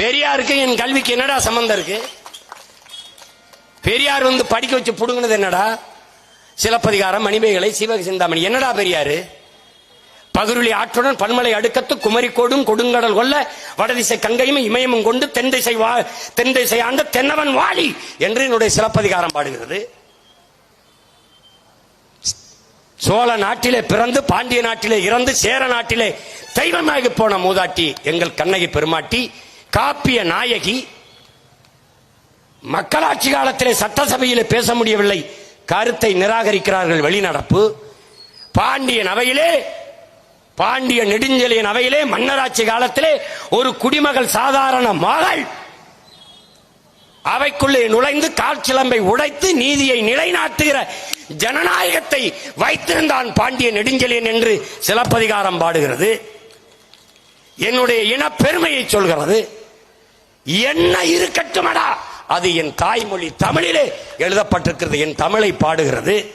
பெரியாருக்கு என் கல்விக்கு என்னடா சம்பந்தம் இருக்கு? பெரியார் வந்து படிக்க வச்சு புடுங்கினது என்னடா? சிலப்பதிகாரம் மணிமேகலை சிவக சிந்தாமணி. என்னடா பெரியாரு? பகுருளி ஆற்றுடன் பன்மலை அடுக்கத்து குமரிக்கோடும் கொடுங்கடல் கொல்ல வடதிசை கங்கையும் இமயமும் கொண்டு தென் திசை வா தென் திசை ஆண்ட தென்னவன் வாழி என்று என்னுடைய சிலப்பதிகாரம் பாடுகிறது. சோழ நாட்டிலே பிறந்து பாண்டிய நாட்டிலே இறந்து சேர நாட்டிலே தெய்வமாகி போன மூதாட்டி எங்கள் கண்ணகி பெருமாட்டி காப்பிய நாயகி மக்களாட்சி காலத்திலே சட்டசபையிலே பேச முடியவில்லை. கருத்தை நிராகரிக்கிறார்கள் வெளிநடப்பு. பாண்டியன் அவையிலே பாண்டிய நெடுஞ்செலியன் அவையிலே மன்னராட்சி காலத்திலே ஒரு குடிமகள் சாதாரண மகள் அவைக்குள்ளே நுழைந்து காற்சிலம்பை உடைத்து நீதியை நிலைநாட்டுகிற ஜனநாயகத்தை வைத்திருந்தான் பாண்டிய நெடுஞ்செலியன் என்று சிலப்பதிகாரம் பாடுகிறது. என்னுடைய இனப்பெருமையை சொல்கிறது. என்ன இருக்கட்டுமடா? அது என் தாய்மொழி தமிழிலே எழுதப்பட்டிருக்கிறது என் தமிழை பாடுகிறது.